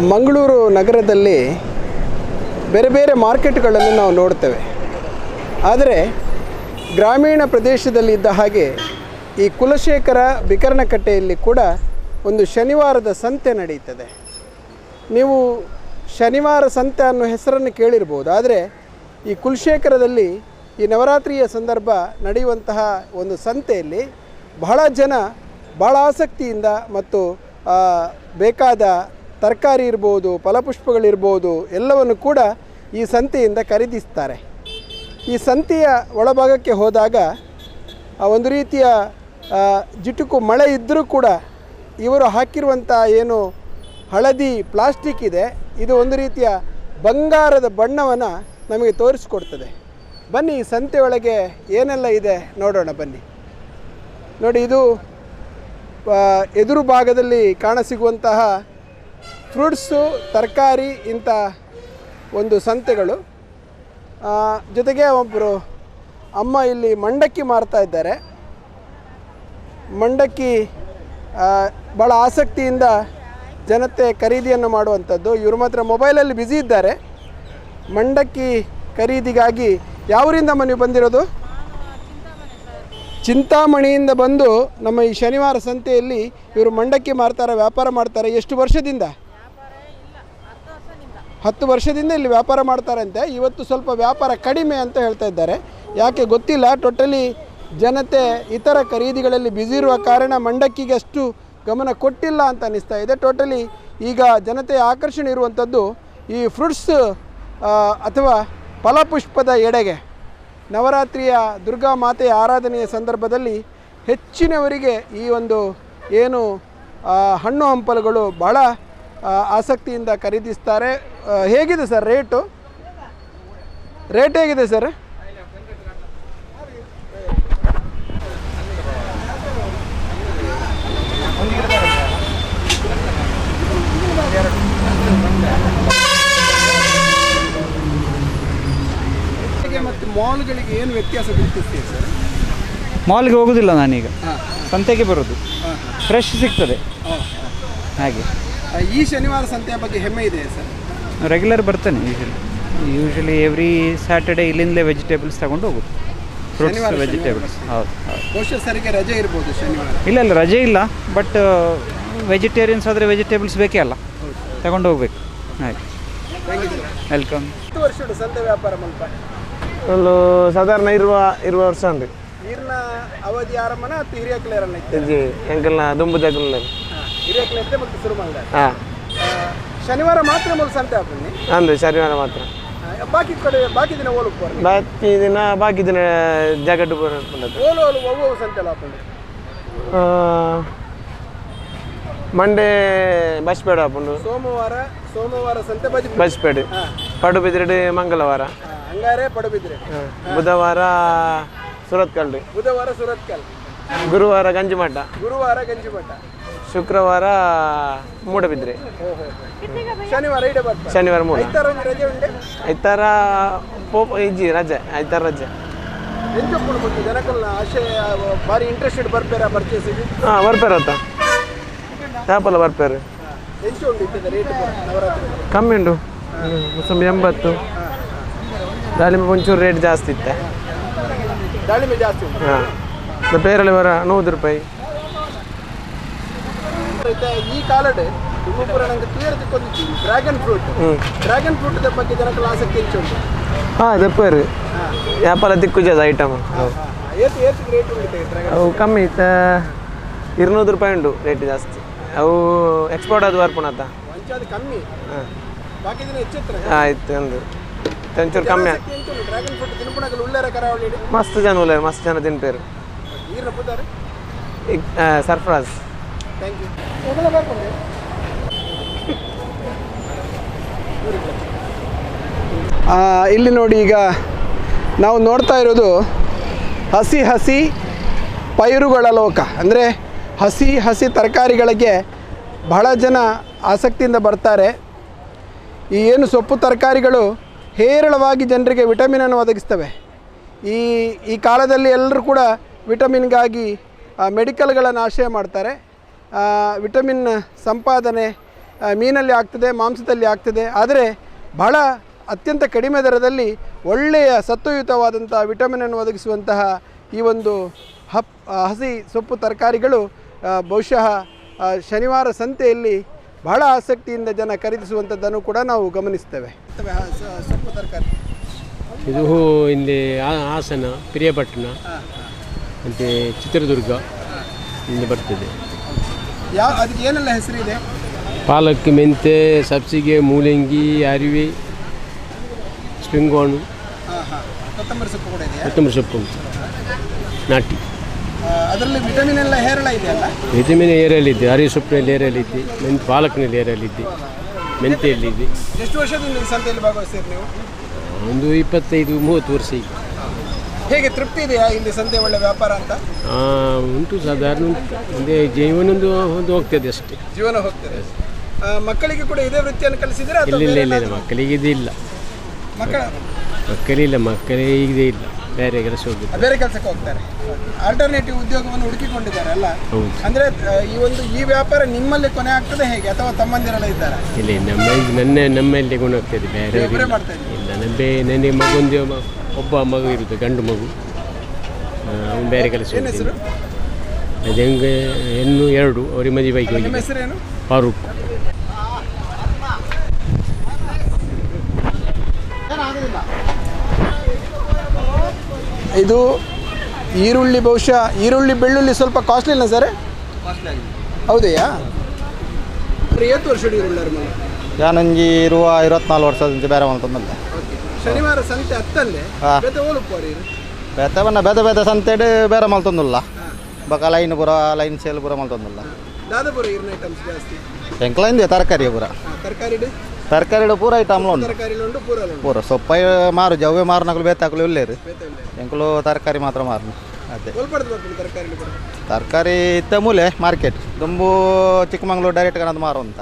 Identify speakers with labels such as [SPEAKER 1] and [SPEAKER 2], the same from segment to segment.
[SPEAKER 1] ಮಂಗಳೂರು ನಗರದಲ್ಲಿ ಬೇರೆ ಬೇರೆ ಮಾರ್ಕೆಟ್ಗಳನ್ನು ನಾವು ನೋಡ್ತೇವೆ. ಆದರೆ ಗ್ರಾಮೀಣ ಪ್ರದೇಶದಲ್ಲಿ ಇದ್ದ ಹಾಗೆ ಈ ಕುಲಶೇಖರ ಬಿಕರಣಕಟ್ಟೆಯಲ್ಲಿ ಕೂಡ ಒಂದು ಶನಿವಾರದ ಸಂತೆ ನಡೆಯುತ್ತದೆ. ನೀವು ಶನಿವಾರ ಸಂತೆ ಅನ್ನೋ ಹೆಸರನ್ನು ಕೇಳಿರ್ಬೋದು. ಆದರೆ ಈ ಕುಲಶೇಖರದಲ್ಲಿ ಈ ನವರಾತ್ರಿಯ ಸಂದರ್ಭ ನಡೆಯುವಂತಹ ಒಂದು ಸಂತೆಯಲ್ಲಿ ಬಹಳ ಜನ ಬಹಳ ಆಸಕ್ತಿಯಿಂದ ಮತ್ತು ಬೇಕಾದ ತರಕಾರಿ ಇರ್ಬೋದು ಫಲಪುಷ್ಪಗಳಿರ್ಬೋದು ಎಲ್ಲವನ್ನು ಕೂಡ ಈ ಸಂತೆಯಿಂದ ಖರೀದಿಸ್ತಾರೆ. ಈ ಸಂತೆಯ ಒಳಭಾಗಕ್ಕೆ ಹೋದಾಗ ಒಂದು ರೀತಿಯ ಜಿಟುಕು ಮಳೆ ಇದ್ದರೂ ಕೂಡ ಇವರು ಹಾಕಿರುವಂಥ ಏನು ಹಳದಿ ಪ್ಲಾಸ್ಟಿಕ್ ಇದೆ, ಇದು ಒಂದು ರೀತಿಯ ಬಂಗಾರದ ಬಣ್ಣವನ್ನು ನಮಗೆ ತೋರಿಸ್ಕೊಡ್ತದೆ. ಬನ್ನಿ ಈ ಸಂತೆ ಒಳಗೆ ಏನೆಲ್ಲ ಇದೆ ನೋಡೋಣ ಬನ್ನಿ. ನೋಡಿ ಇದು ಎದುರು ಭಾಗದಲ್ಲಿ ಕಾಣಸಿಗುವಂತಹ ಫ್ರೂಟ್ಸು, ತರಕಾರಿ ಇಂಥ ಒಂದು ಸಂತೆಗಳು. ಜೊತೆಗೆ ಒಬ್ಬರು ಅಮ್ಮ ಇಲ್ಲಿ ಮಂಡಕ್ಕಿ ಮಾರ್ತಾ ಇದ್ದಾರೆ. ಮಂಡಕ್ಕಿ ಭಾಳ ಆಸಕ್ತಿಯಿಂದ ಜನತೆ ಖರೀದಿಯನ್ನು ಮಾಡುವಂಥದ್ದು. ಇವರು ಮಾತ್ರ ಮೊಬೈಲಲ್ಲಿ ಬ್ಯುಸಿ ಇದ್ದಾರೆ. ಮಂಡಕ್ಕಿ ಖರೀದಿಗಾಗಿ ಯಾವೂರಿಂದಮ್ಮ ನೀವು ಬಂದಿರೋದು? ಚಿಂತಾಮಣಿಯಿಂದ ಬಂದು ನಮ್ಮ ಈ ಶನಿವಾರ ಸಂತೆಯಲ್ಲಿ ಇವರು ಮಂಡಕ್ಕಿ ಮಾರ್ತಾರೆ, ವ್ಯಾಪಾರ ಮಾಡ್ತಾರೆ. ಎಷ್ಟು ವರ್ಷದಿಂದ? ಹತ್ತು ವರ್ಷದಿಂದ ಇಲ್ಲಿ ವ್ಯಾಪಾರ ಮಾಡ್ತಾರಂತೆ. ಇವತ್ತು ಸ್ವಲ್ಪ ವ್ಯಾಪಾರ ಕಡಿಮೆ ಅಂತ ಹೇಳ್ತಾ ಇದ್ದಾರೆ. ಯಾಕೆ ಗೊತ್ತಿಲ್ಲ, ಟೋಟಲಿ ಜನತೆ ಇತರ ಖರೀದಿಗಳಲ್ಲಿ ಬ್ಯುಸಿ ಇರುವ ಕಾರಣ ಮಂಡಕ್ಕಿಗೆ ಅಷ್ಟು ಗಮನ ಕೊಟ್ಟಿಲ್ಲ ಅಂತ ಅನಿಸ್ತಾ ಇದೆ. ಟೋಟಲಿ ಈಗ ಜನತೆಯ ಆಕರ್ಷಣೆ ಇರುವಂಥದ್ದು ಈ ಫ್ರೂಟ್ಸ್ ಅಥವಾ ಫಲಪುಷ್ಪದ ಎಡೆಗೆ. ನವರಾತ್ರಿಯ ದುರ್ಗಾ ಮಾತೆಯ ಆರಾಧನೆಯ ಸಂದರ್ಭದಲ್ಲಿ ಹೆಚ್ಚಿನವರಿಗೆ ಈ ಒಂದು ಏನು ಹಣ್ಣು ಹಂಪಲುಗಳು ಬಹಳ ಆಸಕ್ತಿಯಿಂದ ಖರೀದಿಸ್ತಾರೆ. ಹೇಗಿದೆ ಸರ್ ರೇಟು? ರೇಟ್ ಹೇಗಿದೆ ಸರ್ ಮತ್ತು ಮಾಲ್ಗಳಿಗೆ ಏನು ವ್ಯತ್ಯಾಸ ಗುರುತಿಸ್ತೀವಿ ಸರ್?
[SPEAKER 2] ಮಾಲ್ಗೆ ಹೋಗೋದಿಲ್ಲ ನಾನೀಗ. ಸಂತೆಗೆ ಬರೋದು. ಫ್ರೆಶ್ ಸಿಗ್ತದೆ. ಹಾಗೆ.
[SPEAKER 1] ಈ ಶನಿವಾರ ಸಂತೆಯ ಬಗ್ಗೆ ಹೆಮ್ಮೆ ಇದೆ ಸರ್?
[SPEAKER 2] ರೆಗ್ಯುಲರ್ ಬರ್ತೇನೆ ಯೂಶಲಿ ಯೂಶಲಿ ಎವ್ರಿ ಸ್ಯಾಟರ್ಡೆ ಇಲ್ಲಿಂದಲೇ ವೆಜಿಟೇಬಲ್ಸ್ ತಗೊಂಡು ಹೋಗೋದು. ಫ್ರೂಟ್ಸ್
[SPEAKER 1] ಶನಿವಾರ,
[SPEAKER 2] ವೆಜಿಟೇಬಲ್ಸ್ ಹೌದು ಹೌದು.
[SPEAKER 1] ಸರಿಗೆ ರಜೆ ಇರ್ಬೋದು ಶನಿವಾರ?
[SPEAKER 2] ಇಲ್ಲ ಇಲ್ಲ ರಜೆ ಇಲ್ಲ ಬಟ್ ವೆಜಿಟೇರಿಯನ್ಸ್ ಆದರೆ ವೆಜಿಟೇಬಲ್ಸ್ ಬೇಕೇ ಅಲ್ಲ. ತಗೊಂಡು ಹೋಗ್ಬೇಕು. ಹಾಗೆ. ವೆಲ್ಕಮ್
[SPEAKER 1] ಹತ್ತು ವರ್ಷ ಸಂತೆ ವ್ಯಾಪಾರ ಮಲ್ಪ.
[SPEAKER 3] ಒಂದು ಸಾಧಾರಣ ಇರುವ ಇರುವ ವರ್ಷ ಅಂದ್ರೆ?
[SPEAKER 1] ನೀರಿನ ಅವಧಿ ಆರಂಭನ ಅಥವಾ ಹಿರಿಯ ಕ್ಲಿಯರನ್ನ
[SPEAKER 3] ಇಜ್ಜಿ ಎಂಕಲ್ನ ದುಂಬು ಜಗಲ್
[SPEAKER 1] ಹಿರಿಯ ಕ್ಲಿಯರ್ತೆ ಮತ್ತು ಸುರುಮಂಗ
[SPEAKER 3] ಹಾಂ.
[SPEAKER 1] ಶನಿವಾರ ಮಾತ್ರ ಮೊದಲು ಸಂತೆ ಹಾಕೊಂಡು
[SPEAKER 3] ಅಂದು ಶನಿವಾರ ಮಾತ್ರ.
[SPEAKER 1] ಬಾಕಿ ಕಡೆ ಬಾಕಿ ದಿನ ಓಲು
[SPEAKER 3] ಬಾಕಿ ದಿನ ಬಾಕಿ ದಿನ ಜಾಕೆಟ್
[SPEAKER 1] ಓಲು ಓಲು ಒವ್ವೊವು ಸಂತೆ ಎಲ್ಲ ಹಾಕೊಂಡು?
[SPEAKER 3] ಮಂಡೇ ಬಸ್ಪೇಡ ಹಾಕೊಂಡು.
[SPEAKER 1] ಸೋಮವಾರ ಸೋಮವಾರ ಸಂತೆ ಬಜಿ
[SPEAKER 3] ಬಸ್ಪೇಡ್. ಪಡುಬಿದ್ರೆಡ್ ಮಂಗಳವಾರ.
[SPEAKER 1] ಹಂಗಾರೆ ಪಡುಬಿದ್ರೆ.
[SPEAKER 3] ಬುಧವಾರ ಬುಧವಾರ ಸುರತ್ಕಲ್ರಿ
[SPEAKER 1] ಬುಧವಾರ ಸುರತ್ಕಲ್.
[SPEAKER 3] ಗುರುವಾರ ಗಂಜಿಮಠ.
[SPEAKER 1] ಗುರುವಾರ ಗಂಜಿಮಠ.
[SPEAKER 3] ಶುಕ್ರವಾರ ಮೂಡಬಿದ್ರೆ.
[SPEAKER 1] ಶನಿವಾರ
[SPEAKER 3] ಶನಿವಾರ ಮೂಡ.
[SPEAKER 1] ಐತಾರ
[SPEAKER 3] ಪೋಪ ಇಜ್ಜಿ ರಜೆ ಐತಾರ ರಜೆ.
[SPEAKER 1] ಎಂಚೊಪ್ಪುಡು ಮತ್ತು ಜನಕಲ್ನ ಆಶೆ ಭಾರಿ ಇಂಟ್ರೆಸ್ಟೆಡ್ ಬರ್ಬೇರ ಪರ್ಚೇಸಿಗೆ
[SPEAKER 3] ಹಾಂ ಬರ್ಪೇರ ಆತ ಚಾಪಲ್ಲ ಬರ್ಪೇರು.
[SPEAKER 1] ಎಂಚು ಉಂಟು ರೇಟ್
[SPEAKER 3] ಕಮ್ಮಿ ಉಂಟು. ಮೊಸಂಬಿ ಎಂಬತ್ತು. ದಾಳಿಂಬೆ ಒಂಚೂರು ರೇಟ್ ಜಾಸ್ತಿ ಇತ್ತೆ.
[SPEAKER 1] ದಾಳಿಂಬೆ ಜಾಸ್ತಿ
[SPEAKER 3] ಹಾಂ. ಪೇರಳೆ ಮರ ನೂರು ರೂಪಾಯಿ.
[SPEAKER 1] ಈ ಕಾಲಡೆ Tumakuru dragon fruit dragon fruit ಬಗ್ಗೆ ಜನಕ್ಕೆ ಆಸಕ್ತಿ ಹೆಚ್ಚು ಉಂಟು?
[SPEAKER 3] ಹಾಂ ವ್ಯಾಪಾರ ಐಟಮ್ ಅವು ಕಮ್ಮಿ ಇತ್ತ? ಇರ್ನೂರು ರೂಪಾಯಿ ಉಂಟು ರೇಟ್ ಜಾಸ್ತಿ. ಅವು ಎಕ್ಸ್ಪೋರ್ಟ್ ಅದು ಬರ್ಪುಣತ
[SPEAKER 1] ಕಮ್ಮಿ.
[SPEAKER 3] ಹಾಂ. ಆಯ್ತು ಒಂಚೂರು ಕಮ್ಮಿ ಮಸ್ತ್ ಜನ ಉಲ್ಲ ಮಸ್ತ್ ಜನ ತಿನ್ಪೇರು ಸರ್ಫರಾಜ್
[SPEAKER 1] ಇಲ್ಲಿ ನೋಡಿ ಈಗ ನಾವು ನೋಡ್ತಾ ಇರೋದು ಹಸಿ ಹಸಿ ಪೈರುಗಳ ಲೋಕ. ಅಂದರೆ ಹಸಿ ಹಸಿ ತರಕಾರಿಗಳಿಗೆ ಬಹಳ ಜನ ಆಸಕ್ತಿಯಿಂದ ಬರ್ತಾರೆ. ಈ ಏನು ಸೊಪ್ಪು ತರಕಾರಿಗಳು ಹೇರಳವಾಗಿ ಜನರಿಗೆ ವಿಟಮಿನನ್ನು ಒದಗಿಸ್ತವೆ. ಈ ಈ ಕಾಲದಲ್ಲಿ ಎಲ್ಲರೂ ಕೂಡ ವಿಟಮಿನ್ಗಾಗಿ ಮೆಡಿಕಲ್ಗಳನ್ನು ಆಶ್ರಯ ಮಾಡ್ತಾರೆ. ವಿಟಮಿನ್ ಸಂಪಾದನೆ ಮೀನಲ್ಲಿ ಆಗ್ತದೆ, ಮಾಂಸದಲ್ಲಿ ಆಗ್ತದೆ. ಆದರೆ ಬಹಳ ಅತ್ಯಂತ ಕಡಿಮೆ ದರದಲ್ಲಿ ಒಳ್ಳೆಯ ಸತ್ವಯುತವಾದಂಥ ವಿಟಮಿನನ್ನು ಒದಗಿಸುವಂತಹ ಈ ಒಂದು ಹಸಿ ಸೊಪ್ಪು ತರಕಾರಿಗಳು ಬಹುಶಃ ಶನಿವಾರ ಸಂತೆಯಲ್ಲಿ ಬಹಳ ಆಸಕ್ತಿಯಿಂದ ಜನ ಖರೀದಿಸುವಂಥದ್ದನ್ನು ಕೂಡ ನಾವು ಗಮನಿಸ್ತೇವೆ. ಸೊಪ್ಪು ತರಕಾರಿ.
[SPEAKER 4] ಇದು ಇಲ್ಲಿ ಹಾಸನ ಪ್ರಿಯಪಟ್ಟಣ ಮತ್ತು ಚಿತ್ರದುರ್ಗ ಇಲ್ಲಿ ಬರ್ತದೆ.
[SPEAKER 1] ಯಾವ ಅದಕ್ಕೆ ಏನೆಲ್ಲ ಹೆಸರಿದೆ?
[SPEAKER 4] ಪಾಲಕ್ ಮೆಂತೆ ಸಬ್ಸಿಗೆ ಮೂಲಂಗಿ ಅರಿವೆ ಸ್ಪ್ರಿಂಗ್
[SPEAKER 1] ಹಣ್ಣು ಕೊತ್ತಂಬರಿ ಸೊಪ್ಪು ಕೂಡ
[SPEAKER 4] ಕೊತ್ತಂಬರಿ ಸೊಪ್ಪು ಉಂಟು. ನಾಟಿ.
[SPEAKER 1] ಅದರಲ್ಲಿ ವಿಟಮಿನ್ ಎಲ್ಲ ಹೇರಳ ಇದೆಯಲ್ಲ?
[SPEAKER 4] ವಿಟಮಿನ್ ಏರಿಯಲ್ಲಿದ್ದೆ ಹರಿಸೊಪ್ಪಿನಲ್ಲಿ ಸೊಪ್ಪಿನಲ್ಲಿ ಏರಿಯಲ್ಲಿದೆ ಮೆಂತ್ ಪಾಲಕ್ನಲ್ಲಿ ಮೆಂತೆಯಲ್ಲಿ ಮೆಂತೆಯಲ್ಲಿದೆ
[SPEAKER 1] ಎಷ್ಟು ವರ್ಷದಿಂದ ಈ ಸಂತೆಯಲ್ಲಿ ಭಾಗವಹಿಸ್ತೀರಿ ನೀವು?
[SPEAKER 4] ಒಂದು ಇಪ್ಪತ್ತೈದು ಮೂವತ್ತು ವರ್ಷ ಈಗ.
[SPEAKER 1] ಹೇಗೆ ತೃಪ್ತಿ ಇದೆಯಾ ಇಲ್ಲಿ ಸಂತೆ ಒಳ್ಳೆ ವ್ಯಾಪಾರ ಅಂತ?
[SPEAKER 4] ಆ, ಉಂಟು ಸಾಧಾರಣ ಉಂಟು. ಅಂದರೆ ಜೀವನೊಂದು ಒಂದು ಹೋಗ್ತದೆ ಅಷ್ಟೇ.
[SPEAKER 1] ಜೀವನ ಹೋಗ್ತದೆ. ಆ, ಮಕ್ಕಳಿಗೆ ಕೂಡ ಇದೇ ವೃತ್ತಿಯನ್ನು ಕಲಿಸಿದ್ರೆ
[SPEAKER 4] ಇಲ್ಲ ಇಲ್ಲ ಇಲ್ಲ? ಮಕ್ಕಳಿಗೆ ಇದು ಇಲ್ಲ.
[SPEAKER 1] ಮಕ್ಕಳ
[SPEAKER 4] ಮಕ್ಕಳಿಲ್ಲ ಮಕ್ಕಳಿಗೆ ಇದೇ ಇಲ್ಲ. ಬೇರೆ ಕೆಲಸ ಹೋಗ್ತಾರೆ
[SPEAKER 1] ಬೇರೆ ಕೆಲಸಕ್ಕೆ ಹೋಗ್ತಾರೆ. ಆಲ್ಟರ್ನೇಟಿವ್ ಉದ್ಯೋಗವನ್ನು ಹುಡುಕಿಕೊಂಡಿದ್ದಾರೆ ಅಲ್ಲ?
[SPEAKER 4] ಹೌದು.
[SPEAKER 1] ಅಂದ್ರೆ ಈ ಒಂದು ಈ ವ್ಯಾಪಾರ ನಿಮ್ಮಲ್ಲಿ ಕೊನೆ ಆಗ್ತದೆ ಹೇಗೆ? ಅಥವಾ ತಮ್ಮಂದಿರೆಲ್ಲ ಇದ್ದಾರೆ?
[SPEAKER 4] ಇಲ್ಲ ನಮ್ಮ ನನ್ನ ನಮ್ಮಲ್ಲಿ ಗುಣ ಆಗ್ತದೆ ಬೇರೆ
[SPEAKER 1] ಒಬ್ಬರೇ ಮಾಡ್ತಾ ಇದ್ದೀರಿ?
[SPEAKER 4] ಇಲ್ಲ ನಮ್ಮೆ ನನಗೆ ಮಗೊಂದು ಮ- ಒಬ್ಬ ಮಗು ಇರುತ್ತೆ ಗಂಡು ಮಗು. ಅವನು ಬೇರೆ ಕೆಲಸ
[SPEAKER 1] ಏನ್ ಹೆಸರು?
[SPEAKER 4] ಅದು ಹೆಂಗೆ ಹೆಣ್ಣು ಎರಡು ಅವ್ರಿಗೆ ಮದುವೆ ಬೈಕ್
[SPEAKER 1] ನಿಮ್ಮ
[SPEAKER 4] ಹೋಗಿದೆ
[SPEAKER 1] ಹೆಸರೇನು
[SPEAKER 4] ಫಾರೂಕ್.
[SPEAKER 1] ಇದು ಈರುಳ್ಳಿ ಬಹುಶಃ ಈರುಳ್ಳಿ ಬೆಳ್ಳುಳ್ಳಿ ಸ್ವಲ್ಪ ಕಾಸ್ಟ್ಲಿನ ಸರ್? ಹೌದಯ್ಯಾ ಎಷ್ಟು ವರ್ಷ
[SPEAKER 5] ಇರುವ ಇರುವತ್ನಾಲ್ಕು ವರ್ಷದಿಂದ ಬೇರೆ ಮಲ್ತೊಂದಲ್ಲ
[SPEAKER 1] ಶನಿವಾರ ಸಂತೆ ಹತ್ತಲ್ಲೇ?
[SPEAKER 5] ಹಾ.
[SPEAKER 1] ಬೆತ್ತ ಓಲುಪ್ಪೋರಿ
[SPEAKER 5] ಬೇತೆ ಬನ್ನ ಬೇತೆ ಬೇತೆ ಸಂತೆಡ್ ಬೇರೆ ಮಲ್ತೊಂದಿಲ್ಲ ಬಕ ಲೈನ್ ಪುರ ಲೈನ್ ಸೇಲ್ ಪುರ ಮಲ್ತೊಂದಿಲ್ಲ
[SPEAKER 1] ದಾದಾಪುರ ಈರಿನ ಐಟಮ್ಸ್ ಜಾಸ್ತಿ?
[SPEAKER 5] ಎಂಕ್ಲೈಂದು ತರಕಾರಿ ಪೂರ.
[SPEAKER 1] ತರಕಾರಿ
[SPEAKER 5] ತರಕಾರಿ ಪೂರ ಐಟಮ್ಲು ಉಂಟು
[SPEAKER 1] ತರಕಾರಿ ಉಂಟು ಪೂರಲ್ಲ ಉಂಟು
[SPEAKER 5] ಪೂರ. ಸೊಪ್ಪ ಮಾರು ಜವ್ವೆ ಮಾರು ನಕಲು ಬೇತೆ ಹಾಕಲು ಇಲ್ಲೇರು ಎಂಕಲು ತರಕಾರಿ ಮಾತ್ರ ಮಾರು ಅದೇ.
[SPEAKER 1] ತರಕಾರಿ
[SPEAKER 5] ಇತ್ತ ಮೂಲೆ ಮಾರ್ಕೆಟ್. ದುಂಬು ಚಿಕ್ಕಮಂಗ್ಳೂರು ಡೈರೆಕ್ಟ್ ಕನ್ನದ ಮಾರು ಅಂತ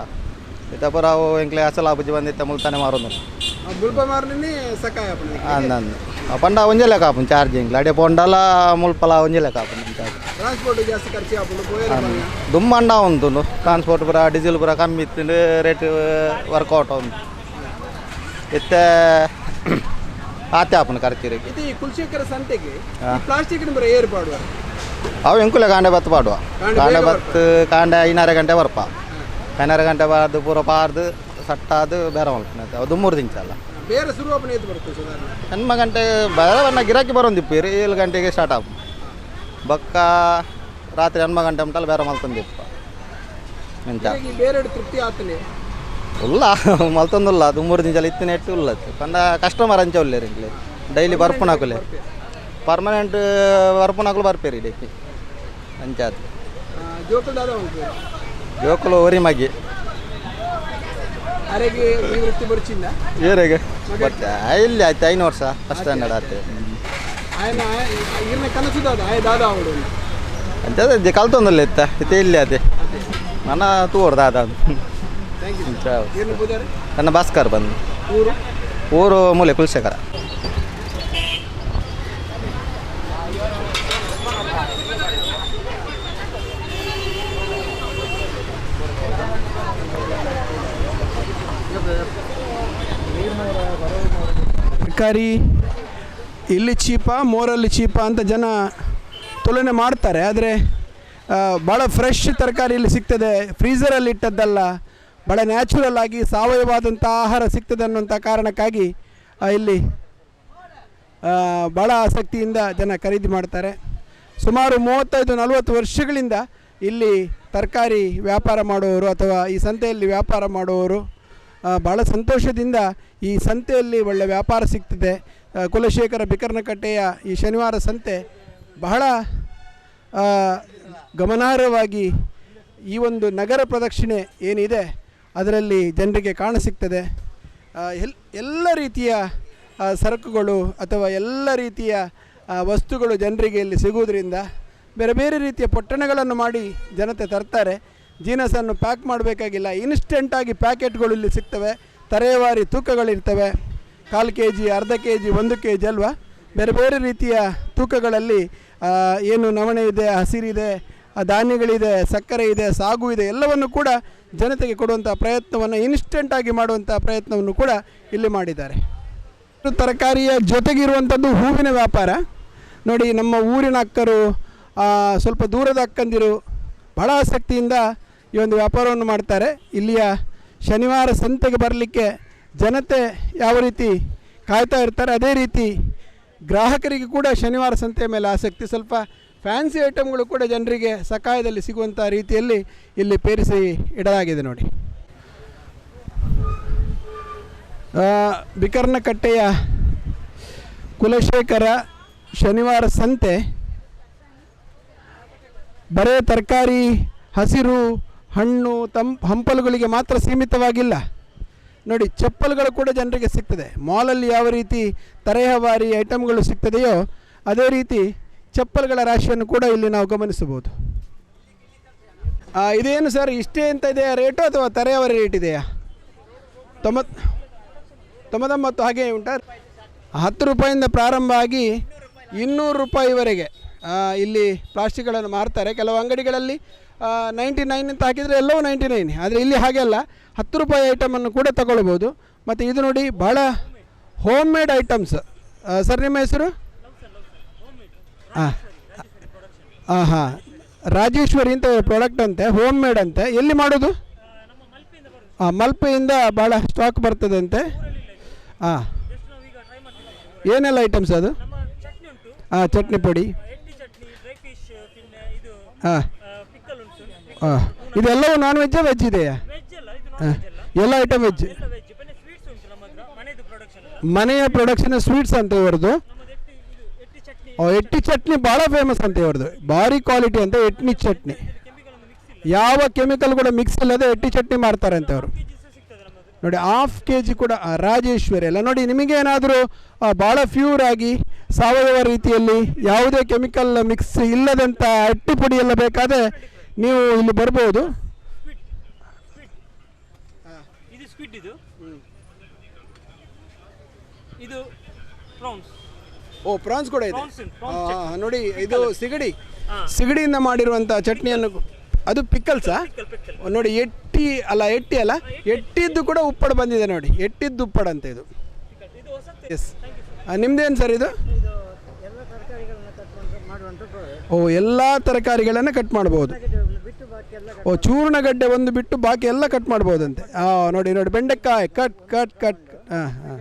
[SPEAKER 5] ಇತ್ತ ಪುರ ಅವು ಎಂಕ್ಲೆ ಅಸಲ ಬುಜ್ಜಿ ಬಂದಿತ್ತ ಮುಲ್ತಾನೆ ಮಾರೋದು. ಅಂದಂದು ಪಂಡ ಒಂಜೆ ಕಾಪು ಚಾರ್ಜಿಂಗ್ ಅಡೆ ಪೊಂಡಲ ಮುಲ್ಪಲ ಒಂಜೆ ಕಾಪು ಚಾರ್ಜ್.
[SPEAKER 1] ಟ್ರಾನ್ಸ್ಪೋರ್ಟ್ ಜಾಸ್ತಿ ಖರ್ಚು ಹಾಕೊಂಡು ಪೋಯರ
[SPEAKER 5] ದುಮ್ಮ ಅಂಡ ಉಂಟು ಟ್ರಾನ್ಸ್ಪೋರ್ಟ್ ಪೂರ ಡೀಸೆಲ್ ಪೂರ ಕಮ್ಮಿ ಇತ್ತು ರೇಟ್ ವರ್ಕೌಟ್ ಉಂಟು. ಇತ್ತೆ ಆತೆ ಆಪನ ಖರ್ಚಿರಿಗೆ
[SPEAKER 1] ಇದು ಈ ಕುಲಶೇಖರ ಸಂತೆಗೆ ಪ್ಲಾಸ್ಟಿಕ್ ಬರೀ ಏರ್ಪಾಡು
[SPEAKER 5] ಅವು ಎಂಕುಲೆ ಕಾಂಡೆ ಬತ್ತು ಪಾಡುವ.
[SPEAKER 1] ಕಾಂಡೆ
[SPEAKER 5] ಬತ್ತು ಕಾಂಡೆ ಐನಾರು ಗಂಟೆ ಬರ್ಪ. ಐನಾರು ಗಂಟೆ ಬಾರ್ದು ಪೂರ ಪಾರ್ದು ಸಟ್ಟಾದು ಬೇರೆ ಅದು ಮೂರು ದಿನ ದಿಂಚಲ್ಲ
[SPEAKER 1] ಬೇರೆ ಶುರುವಾಪನೆ ಎದ್ದು ಬರ್ತದೆ
[SPEAKER 5] ಹೆಣ್ಮ ಗಂಟೆ ಬೇರೆ ಗಿರಾಕಿ ಬರೋಂದಿಪ್ಪಿ ಏಳು ಗಂಟೆಗೆ ಸ್ಟಾರ್ಟ್ ಆಪು ಬಕ್ಕ ರಾತ್ರಿ ಹನ್ಮ ಗಂಟೆ ಉಂಟಲ್ಲ ಬೇರೆ ಮಲ್ತಂದಿ ಎಂತ?
[SPEAKER 1] ಈ ತೃಪ್ತಿ ಆತನೆ?
[SPEAKER 5] ಉಲ್ಲ ಮಲ್ತೊಂದುಲ್ಲ. ಅದು ಮೂರು ದಿನ ಇತ್ತಿನ ಇಟ್ಟು ಉಲ್ಲ ಪಂಡ ಕಸ್ಟಮರ್ ಅಂಚ ಉಲ್ಲೇರಿ ಇಲ್ಲಿ. ಡೈಲಿ ಬರ್ಪುನಾಕುಲೆ ಪರ್ಮನೆಂಟ್ ಬರ್ಪುನಾಕುಲು ಬರ್ಪೇರಿ ಡೈಲಿ ಅಂಚ
[SPEAKER 1] ಜೋಕಲ್ ದಾದ ಉಂಟು
[SPEAKER 5] ಜೋಕುಲು ಒರಿ ಮಗಿ.
[SPEAKER 1] ಅರೆಗೆ ಈ ವೃತ್ತಿ ಬರ್ಚಿಂದ?
[SPEAKER 5] ಏರೆಗೆ? ಬರ್ತಾ. ಇಲ್ಲಿ ಆಯ್ತು ಐನು ವರ್ಷ. ಫಸ್ಟ್ ಸ್ಟ್ಯಾಂಡರ್ಡ್ ಆಯ್ತು ಹಾಯ್ ನಾಯ್ ಇಲ್ಲಿ ಮೆಕಾನಿಸುತಾ ಇಲ್ಲ ಅದೆ. ನನ್ನ
[SPEAKER 1] ತೋರ್ದಾ ಅದು.
[SPEAKER 5] ನನ್ನ भास्कर ಬಂದೆ. ಊರು? ಮೂಲೆ ಕುಲ್ಸೇಕರ
[SPEAKER 1] ಹಾಯ್ ಇಲ್ಲಿ ಚೀಪ ಮೋರಲ್ಲಿ ಚೀಪ ಅಂತ ಜನ ತುಲನೆ ಮಾಡ್ತಾರೆ. ಆದರೆ ಭಾಳ ಫ್ರೆಶ್ ತರಕಾರಿ ಇಲ್ಲಿ ಸಿಗ್ತದೆ. ಫ್ರೀಸರಲ್ಲಿ ಇಟ್ಟದ್ದಲ್ಲ ಭಾಳ ನ್ಯಾಚುರಲ್ ಆಗಿ ಸಾವಯವವಾದಂಥ ಆಹಾರ ಸಿಗ್ತದೆ ಅನ್ನುವಂಥ ಕಾರಣಕ್ಕಾಗಿ ಇಲ್ಲಿ ಭಾಳ ಆಸಕ್ತಿಯಿಂದ ಜನ ಖರೀದಿ ಮಾಡ್ತಾರೆ. ಸುಮಾರು ಮೂವತ್ತೈದು, ನಲವತ್ತು ವರ್ಷಗಳಿಂದ ಇಲ್ಲಿ ತರಕಾರಿ ವ್ಯಾಪಾರ ಮಾಡುವವರು ಅಥವಾ ಈ ಸಂತೆಯಲ್ಲಿ ವ್ಯಾಪಾರ ಮಾಡುವವರು ಭಾಳ ಸಂತೋಷದಿಂದ ಈ ಸಂತೆಯಲ್ಲಿ ಒಳ್ಳೆಯ ವ್ಯಾಪಾರ ಸಿಗ್ತದೆ. ಕುಲಶೇಖರ ಬಿಕರ್ನಕಟ್ಟೆಯ ಈ ಶನಿವಾರ ಸಂತೆ ಬಹಳ ಗಮನಾರ್ಹವಾಗಿ ಈ ಒಂದು ನಗರ ಪ್ರದಕ್ಷಿಣೆ ಏನಿದೆ ಅದರಲ್ಲಿ ಜನರಿಗೆ ಕಾಣಸಿಗ್ತದೆ. ಎಲ್, ಎಲ್ಲ ರೀತಿಯ ಸರಕುಗಳು ಅಥವಾ ಎಲ್ಲ ರೀತಿಯ ವಸ್ತುಗಳು ಜನರಿಗೆ ಇಲ್ಲಿ ಸಿಗುವುದರಿಂದ ಬೇರೆ ಬೇರೆ ರೀತಿಯ ಪೊಟ್ಟಣಗಳನ್ನು ಮಾಡಿ ಜನತೆ ತರ್ತಾರೆ. ಜೀನಸನ್ನು ಪ್ಯಾಕ್ ಮಾಡಬೇಕಾಗಿಲ್ಲ. ಇನ್ಸ್ಟೆಂಟಾಗಿ ಪ್ಯಾಕೆಟ್ಗಳು ಇಲ್ಲಿ ಸಿಗ್ತವೆ. ತರೇವಾರಿ ತೂಕಗಳಿರ್ತವೆ. ಕಾಲು ಕೆ ಜಿ ಅರ್ಧ ಕೆ ಜಿ ಒಂದು ಕೆ ಜಿ ಅಲ್ವಾ? ಬೇರೆ ಬೇರೆ ರೀತಿಯ ತೂಕಗಳಲ್ಲಿ ಏನು ನವಣೆ ಇದೆ ಹಸಿರಿದೆ ಧಾನ್ಯಗಳಿದೆ, ಸಕ್ಕರೆ ಇದೆ, ಸಾಗು ಇದೆ, ಎಲ್ಲವನ್ನು ಕೂಡ ಜನತೆಗೆ ಕೊಡುವಂಥ ಪ್ರಯತ್ನವನ್ನು ಇನ್ಸ್ಟೆಂಟಾಗಿ ಮಾಡುವಂಥ ಪ್ರಯತ್ನವನ್ನು ಕೂಡ ಇಲ್ಲಿ ಮಾಡಿದ್ದಾರೆ. ತರಕಾರಿಯ ಜೊತೆಗಿರುವಂಥದ್ದು ಹೂವಿನ ವ್ಯಾಪಾರ. ನೋಡಿ, ನಮ್ಮ ಊರಿನ ಅಕ್ಕರು ಸ್ವಲ್ಪ ದೂರದ ಅಕ್ಕಂದಿರು ಬಹಳ ಆಸಕ್ತಿಯಿಂದ ಈ ಒಂದು ವ್ಯಾಪಾರವನ್ನು ಮಾಡ್ತಾರೆ. ಇಲ್ಲಿಯ ಶನಿವಾರ ಸಂತೆಗೆ ಬರಲಿಕ್ಕೆ ಜನತೆ ಯಾವ ರೀತಿ ಕಾಯ್ತಾ ಇರ್ತಾರೆ, ಅದೇ ರೀತಿ ಗ್ರಾಹಕರಿಗೆ ಕೂಡ ಶನಿವಾರ ಸಂತೆಯ ಮೇಲೆ ಆಸಕ್ತಿ. ಸ್ವಲ್ಪ ಫ್ಯಾನ್ಸಿ ಐಟಮ್ಗಳು ಕೂಡ ಜನರಿಗೆ ಸಕಾಯದಲ್ಲಿ ಸಿಗುವಂಥ ರೀತಿಯಲ್ಲಿ ಇಲ್ಲಿ ಪೇರಿಸಿ ಇಡಲಾಗಿದೆ ನೋಡಿ. ಬಿಕರ್ನಕಟ್ಟೆಯ ಕುಲಶೇಖರ ಶನಿವಾರ ಸಂತೆ. ಬರೇ ತರಕಾರಿ, ಹಸಿರು, ಹಣ್ಣು ತಂ ಹಂಪಲುಗಳಿಗೆ ಮಾತ್ರ ಸೀಮಿತವಾಗಿಲ್ಲ. ನೋಡಿ, ಚಪ್ಪಲ್ಗಳು ಕೂಡ ಜನರಿಗೆ ಸಿಗ್ತದೆ. ಮಾಲಲ್ಲಿ ಯಾವ ರೀತಿ ತರೆಯವಾರಿ ಐಟಮ್ಗಳು ಸಿಗ್ತದೆಯೋ, ಅದೇ ರೀತಿ ಚಪ್ಪಲ್ಗಳ ರಾಶಿಯನ್ನು ಕೂಡ ಇಲ್ಲಿ ನಾವು ಗಮನಿಸಬಹುದು. ಇದೇನು ಸರ್, ಇಷ್ಟೇ ಅಂತ ಇದೆಯಾ ರೇಟು ಅಥವಾ ತರೆಯವರ ರೇಟ್ ಇದೆಯಾ? ತೊಂಬತ್, ತೊಂಬತ್ತೊಂಬತ್ತು ಹಾಗೆ ಉಂಟಾ? ಹತ್ತು ರೂಪಾಯಿಂದ ಪ್ರಾರಂಭ ಆಗಿ ಇನ್ನೂರು ರೂಪಾಯಿವರೆಗೆ ಇಲ್ಲಿ ಪ್ಲಾಸ್ಟಿಕ್ಗಳನ್ನು ಮಾರ್ತಾರೆ. ಕೆಲವು ಅಂಗಡಿಗಳಲ್ಲಿ ನೈಂಟಿ ನೈನ್ ಅಂತ ಹಾಕಿದರೆ ಎಲ್ಲವೂ ನೈಂಟಿ ನೈನ್ ಆದರೆ ಇಲ್ಲಿ ಹಾಗೆ ಅಲ್ಲ. ಹತ್ತು ರೂಪಾಯಿ ಐಟಮನ್ನು ಕೂಡ ತಗೊಳ್ಬೋದು ಮತ್ತು ಇದು ನೋಡಿ ಭಾಳ ಹೋಮ್ ಮೇಡ್ ಐಟಮ್ಸ್ ಸರ್ ನಿಮ್ಮ ಹೆಸರು? ಹಾಂ ಹಾಂ ಹಾಂ ರಾಜೇಶ್ವರಿ ಅಂತ ಪ್ರಾಡಕ್ಟ್ ಅಂತೆ ಹೋಮ್ ಮೇಡ್ ಅಂತೆ. ಎಲ್ಲಿ ಮಾಡೋದು? ಹಾಂ ಮಲ್ಪೆಯಿಂದ ಭಾಳ ಸ್ಟಾಕ್ ಬರ್ತದಂತೆ ಹಾಂ ಏನೆಲ್ಲ ಐಟಮ್ಸ್ ಅದು? ಹಾಂ ಚಟ್ನಿ ಪುಡಿ. ಹಾಂ ಹಾಂ. ಇದೆಲ್ಲವೂ ನಾನ್ ವೆಜ್
[SPEAKER 6] ವೆಜ್ ಇದೆಯಾ?
[SPEAKER 1] ಹಾಂ. ಎಲ್ಲ ಐಟಮ್ ವೆಜ್ ಮನೆಯ ಪ್ರೊಡಕ್ಷನ್ ಸ್ವೀಟ್ಸ್ ಅಂತ
[SPEAKER 6] ಇವರದು ಎಟ್ಟಿ ಚಟ್ನಿ.
[SPEAKER 1] ಭಾಳ ಫೇಮಸ್ ಅಂತ ಇವರದು ಭಾರಿ ಕ್ವಾಲಿಟಿ ಅಂತ ಎಟ್ನಿ ಚಟ್ನಿ. ಯಾವ ಕೆಮಿಕಲ್ ಕೂಡ ಮಿಕ್ಸ್ ಇಲ್ಲದೆ ಎಟ್ಟಿ ಚಟ್ನಿ ಮಾಡ್ತಾರೆ ಅಂತ ಅವರು ನೋಡಿ ಹಾಫ್ ಕೆ ಜಿ ಕೂಡ ರಾಜೇಶ್ವರಿ ಅಲ್ಲ. ನೋಡಿ ನಿಮಗೇನಾದರೂ ಭಾಳ ಫ್ಯೂರ್ ಆಗಿ ಸಾವಯವ ರೀತಿಯಲ್ಲಿ ಯಾವುದೇ ಕೆಮಿಕಲ್ ಮಿಕ್ಸ್ ಇಲ್ಲದಂಥ ಅಟ್ಟಿ ಪುಡಿ ಎಲ್ಲ ಬೇಕಾದರೆ ನೀವು ಇಲ್ಲಿ ಬರ್ಬೋದು.
[SPEAKER 6] ಇದು ಸ್ಕ್ವಿಡ್ ಇದು? ಇದು ಪ್ರಾನ್ಸ್
[SPEAKER 1] ಓ ಪ್ರಾನ್ಸ್ ಕೂಡ ಇದೆ. ನೋಡಿ ಇದು ಸಿಗಡಿ. ಸಿಗಡಿಯಿಂದ ಮಾಡಿರುವಂಥ ಚಟ್ನಿಯನ್ನು ಅದು ಪಿಕ್ಕಲ್ಸಾ
[SPEAKER 6] ಪಿಕ್ಕಲ್ ಪಿಕ್ಕಲ್
[SPEAKER 1] ನೋಡಿ ಎಟ್ಟಿ ಅಲ್ಲ ಎಟ್ಟಿ ಅಲ್ಲ? ಎಟ್ಟಿದ್ದು ಕೂಡ ಉಪ್ಪಡ ಬಂದಿದೆ ನೋಡಿ. ಎಟ್ಟಿದ್ದು ಉಪ್ಪಡ ಅಂತ ಇದು. ಎಸ್ ನಿಮ್ದೇನು ಸರ್ ಇದು? ಓ ಎಲ್ಲ ತರಕಾರಿಗಳನ್ನು ಕಟ್ ಮಾಡ್ಬೋದು. ಓ ಚೂರ್ಣಗಡ್ಡೆ ಒಂದು ಬಿಟ್ಟು ಬಾಕಿ ಎಲ್ಲ ಕಟ್ ಮಾಡ್ಬೋದಂತೆ. ಹಾಂ ನೋಡಿ ನೋಡಿ ಬೆಂಡೆಕಾಯಿ ಕಟ್ ಕಟ್ ಕಟ್ ಹಾಂ ಹಾಂ.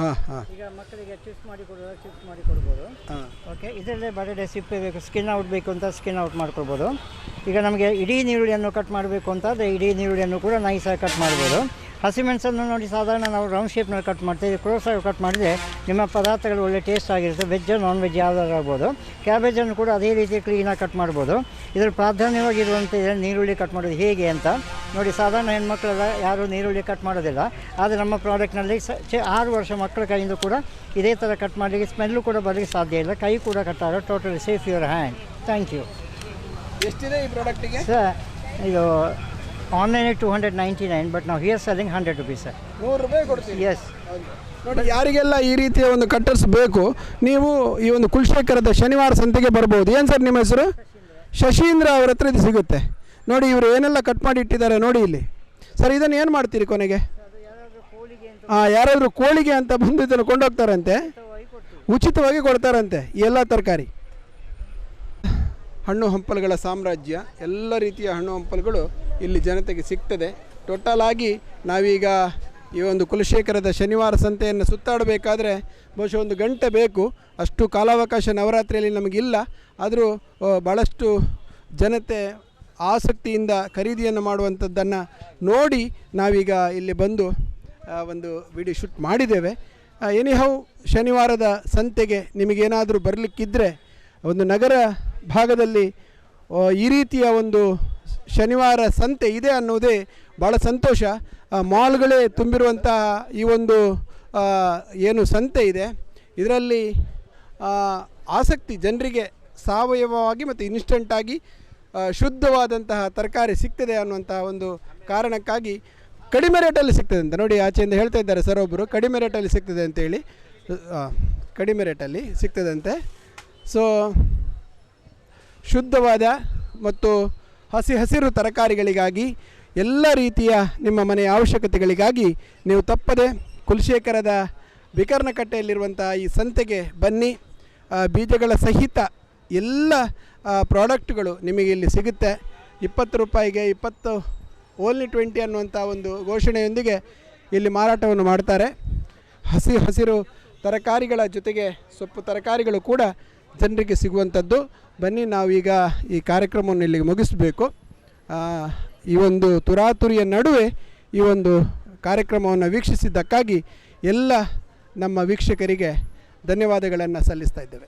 [SPEAKER 1] ಹಾಂ ಹಾಂ.
[SPEAKER 7] ಈಗ ಮಕ್ಕಳಿಗೆ ಚಿಪ್ಸ್ ಮಾಡಿ ಕೊಡೋದು ಚಿಪ್ಸ್ ಮಾಡಿ ಕೊಡ್ಬೋದು.
[SPEAKER 1] ಹಾಂ.
[SPEAKER 7] ಓಕೆ ಇದರಲ್ಲೇ ಬರಡೆ ಸಿಪ್ಪೆ ಬೇಕು ಸ್ಕಿನ್ ಔಟ್ ಬೇಕು ಅಂತ ಸ್ಕಿನ್ ಔಟ್ ಮಾಡ್ಕೊಳ್ಬೋದು. ಈಗ ನಮಗೆ ಇಡೀ ನೀರುಳ್ಳಿಯನ್ನು ಕಟ್ ಮಾಡಬೇಕು ಅಂತ ಇಡೀ ನೀರುಳ್ಳಿಯನ್ನು ಕೂಡ ನೈಸಾಗಿ ಕಟ್ ಮಾಡ್ಬೋದು. ಹಸಿಮೆಣಸನ್ನು ನೋಡಿ ಸಾಧಾರಣ ನಾವು ರೌಂಡ್ ಶೇಪ್ನಲ್ಲಿ ಕಟ್ ಮಾಡ್ತೀವಿ. ಕ್ರೋಸ್ ಆಗಿ ಕಟ್ ಮಾಡಿದರೆ ನಿಮ್ಮ ಪದಾರ್ಥಗಳು ಒಳ್ಳೆ ಟೇಸ್ಟ್ ಆಗಿರುತ್ತೆ. ವೆಜ್ ನಾನ್ ವೆಜ್ ಯಾವ್ದಾದ್ರು ಆಗ್ಬೋದು. ಕ್ಯಾಬೇಜನ್ನು ಕೂಡ ಅದೇ ರೀತಿ ಕ್ಲೀನಾಗಿ ಕಟ್ ಮಾಡ್ಬೋದು. ಇದರ ಪ್ರಾಧಾನ್ಯವಾಗಿರುವಂಥ ನೀರುಳ್ಳಿ ಕಟ್ ಮಾಡೋದು ಹೇಗೆ ಅಂತ ನೋಡಿ ಸಾಧಾರಣ ಹೆಣ್ಮಕ್ಳೆಲ್ಲ ಯಾರೂ ನೀರುಳ್ಳಿ ಕಟ್ ಮಾಡೋದಿಲ್ಲ. ಆದರೆ ನಮ್ಮ ಪ್ರಾಡಕ್ಟ್ನಲ್ಲಿ ಸ ಚೆ ಆರು ವರ್ಷ ಮಕ್ಕಳ ಕೈಯಿಂದ ಕೂಡ ಇದೇ ಥರ ಕಟ್ ಮಾಡಲಿಕ್ಕೆ ಸ್ಮೆಲ್ಲು ಕೂಡ ಬರಲಿಕ್ಕೆ ಸಾಧ್ಯ ಇಲ್ಲ. ಕೈ ಕೂಡ ಕಟ್ಟಾಗ totally safe your hand thank you
[SPEAKER 1] ಎಷ್ಟಿದೆ ಈ ಪ್ರಾಡಕ್ಟಿಗೆ
[SPEAKER 7] ಸರ್ ಇದು online two hundred ninety nine but ನಾವು here selling hundred rupees sir
[SPEAKER 1] ನೂರು ರೂಪಾಯಿ ಕೊಡ್ತೀವಿ?
[SPEAKER 7] ಎಸ್
[SPEAKER 1] ನೋಡಿ ಯಾರಿಗೆಲ್ಲ ಈ ರೀತಿಯ ಒಂದು ಕಟ್ಟರ್ಸ್ ಬೇಕು ನೀವು ಈ ಒಂದು ಕುಲಶೇಖರದ ಶನಿವಾರ ಸಂತೆಗೆ ಬರ್ಬೋದು. ಏನು ಸರ್ ನಿಮ್ಮ ಹೆಸರು? ಶಶೀಂದ್ರ ಅವ್ರ ಹತ್ರ ಇದು ಸಿಗುತ್ತೆ. ನೋಡಿ ಇವರು ಏನೆಲ್ಲ ಕಟ್ ಮಾಡಿ ಇಟ್ಟಿದ್ದಾರೆ ನೋಡಿ ಇಲ್ಲಿ. ಸರ್ ಇದನ್ನು ಏನು ಮಾಡ್ತೀರಿ ಕೊನೆಗೆ? ಹಾಂ ಯಾರಾದರೂ ಕೋಳಿಗೆ ಅಂತ ಬಂದು ಇದನ್ನು ಕೊಂಡೋಗ್ತಾರಂತೆ? ಉಚಿತವಾಗಿ ಕೊಡ್ತಾರಂತೆ ಎಲ್ಲ ತರಕಾರಿ. ಹಣ್ಣು ಹಂಪಲುಗಳ ಸಾಮ್ರಾಜ್ಯ ಎಲ್ಲ ರೀತಿಯ ಹಣ್ಣು ಹಂಪಲುಗಳು ಇಲ್ಲಿ ಜನತೆಗೆ ಸಿಗ್ತದೆ. ಟೋಟಲ್ ಆಗಿ ನಾವೀಗ ಈ ಒಂದು ಕುಲಶೇಖರದ ಶನಿವಾರ ಸಂತೆಯನ್ನು ಸುತ್ತಾಡಬೇಕಾದ್ರೆ ಬಹುಶಃ ಒಂದು ಗಂಟೆ ಬೇಕು. ಅಷ್ಟು ಕಾಲಾವಕಾಶ ನವರಾತ್ರಿಯಲ್ಲಿ ನಮಗಿಲ್ಲ. ಆದರೂ ಭಾಳಷ್ಟು ಜನತೆ ಆಸಕ್ತಿಯಿಂದ ಖರೀದಿಯನ್ನು ಮಾಡುವಂಥದ್ದನ್ನು ನೋಡಿ ನಾವೀಗ ಇಲ್ಲಿ ಬಂದು ಒಂದು ವಿಡಿಯೋ ಶೂಟ್ ಮಾಡಿದ್ದೇವೆ. ಎನಿಹೌ ಶನಿವಾರದ ಸಂತೆಗೆ ನಿಮಗೇನಾದರೂ ಬರಲಿಕ್ಕಿದ್ದರೆ ಒಂದು ನಗರ ಭಾಗದಲ್ಲಿ ಈ ರೀತಿಯ ಒಂದು ಶನಿವಾರ ಸಂತೆ ಇದೆ ಅನ್ನೋದೇ ಭಾಳ ಸಂತೋಷ. ಮಾಲ್ಗಳೇ ತುಂಬಿರುವಂತಹ ಈ ಒಂದು ಏನು ಸಂತೆ ಇದೆ. ಇದರಲ್ಲಿ ಆಸಕ್ತಿ ಜನರಿಗೆ ಸಾವಯವವಾಗಿ ಮತ್ತು ಇನ್ಸ್ಟೆಂಟಾಗಿ ಶುದ್ಧವಾದಂತಹ ತರಕಾರಿ ಸಿಗ್ತದೆ ಅನ್ನುವಂತಹ ಒಂದು ಕಾರಣಕ್ಕಾಗಿ ಕಡಿಮೆ ರೇಟಲ್ಲಿ ಸಿಗ್ತದೆ ಅಂತ ನೋಡಿ ಆಚೆಯಿಂದ ಹೇಳ್ತಾ ಇದ್ದಾರೆ ಸರ್ ಒಬ್ಬರು ಕಡಿಮೆ ರೇಟಲ್ಲಿ ಸಿಗ್ತದೆ ಅಂತೇಳಿ ಕಡಿಮೆ ರೇಟಲ್ಲಿ ಸಿಗ್ತದಂತೆ. ಸೊ ಶುದ್ಧವಾದ ಮತ್ತು ಹಸಿ ಹಸಿರು ತರಕಾರಿಗಳಿಗಾಗಿ, ಎಲ್ಲ ರೀತಿಯ ನಿಮ್ಮ ಮನೆಯ ಅವಶ್ಯಕತೆಗಳಿಗಾಗಿ ನೀವು ತಪ್ಪದೆ ಕುಲಶೇಖರದ ಬಿಕರ್ನಕಟ್ಟೆಯಲ್ಲಿರುವಂಥ ಈ ಸಂತೆಗೆ ಬನ್ನಿ. ಬೀಜಗಳ ಸಹಿತ ಎಲ್ಲ ಪ್ರಾಡಕ್ಟ್ಗಳು ನಿಮಗೆ ಇಲ್ಲಿ ಸಿಗುತ್ತೆ. ಇಪ್ಪತ್ತು ರೂಪಾಯಿಗೆ ಇಪ್ಪತ್ತು ಓನ್ಲಿ ಟ್ವೆಂಟಿ ಅನ್ನುವಂಥ ಒಂದು ಘೋಷಣೆಯೊಂದಿಗೆ ಇಲ್ಲಿ ಮಾರಾಟವನ್ನು ಮಾಡ್ತಾರೆ. ಹಸಿ ಹಸಿರು ತರಕಾರಿಗಳ ಜೊತೆಗೆ ಸೊಪ್ಪು ತರಕಾರಿಗಳು ಕೂಡ ಜನರಿಗೆ ಸಿಗುವಂಥದ್ದು. ಬನ್ನಿ, ನಾವೀಗ ಈ ಕಾರ್ಯಕ್ರಮವನ್ನು ಇಲ್ಲಿಗೆ ಮುಗಿಸಬೇಕು. ಈ ಒಂದು ತುರಾತುರಿಯ ನಡುವೆ ಈ ಒಂದು ಕಾರ್ಯಕ್ರಮವನ್ನು ವೀಕ್ಷಿಸಿದ್ದಕ್ಕಾಗಿ ಎಲ್ಲ ನಮ್ಮ ವೀಕ್ಷಕರಿಗೆ ಧನ್ಯವಾದಗಳನ್ನು ಸಲ್ಲಿಸ್ತಾ ಇದ್ದೇವೆ.